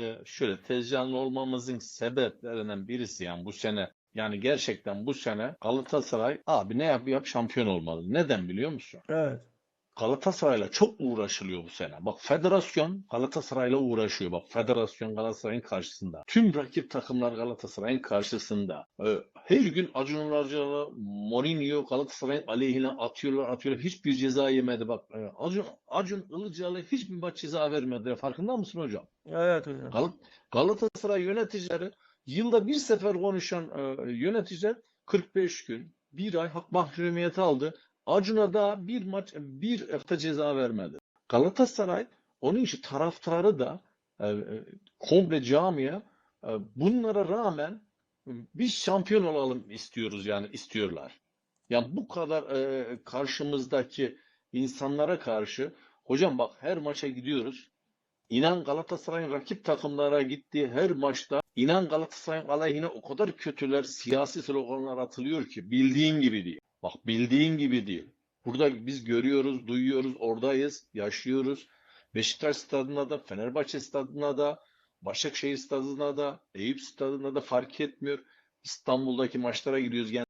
e, şöyle tezcanlı olmamızın sebeplerinden birisi yani bu sene yani gerçekten bu sene Galatasaray abi ne yap yap şampiyon olmalı. Neden biliyor musun? Evet. Galatasaray'la çok uğraşılıyor bu sene. Bak federasyon Galatasaray'la uğraşıyor. Bak federasyon Galatasaray'ın karşısında. Tüm rakip takımlar Galatasaray'ın karşısında. Ee, her gün Acun Ilıcalı, Mourinho Galatasaray'ın aleyhine atıyorlar atıyorlar. Hiçbir ceza yemedi. Bak e, Acun, Acun Ilıcalı hiçbir maç ceza vermedi. Farkında mısın hocam? Evet hocam. Gal- Galatasaray yöneticileri yılda bir sefer konuşan e, yöneticiler 45 gün, bir ay hak mahrumiyeti aldı. Acun'a bir maç, bir hafta ceza vermedi. Galatasaray onun için taraftarı da e, e, komple camiye e, bunlara rağmen e, biz şampiyon olalım istiyoruz yani istiyorlar. Yani bu kadar karşımızdaki insanlara karşı hocam bak her maça gidiyoruz. İnan Galatasaray'ın rakip takımlara gittiği her maçta inan Galatasaray'ın aleyhine o kadar kötüler siyasi sloganlar atılıyor ki bildiğin gibi değil. Bak bildiğin gibi değil. Burada biz görüyoruz, duyuyoruz, oradayız, yaşıyoruz. Beşiktaş stadında da, Fenerbahçe stadında da, Başakşehir stadında da, Eyüp stadında da fark etmiyor. İstanbul'daki maçlara gidiyoruz.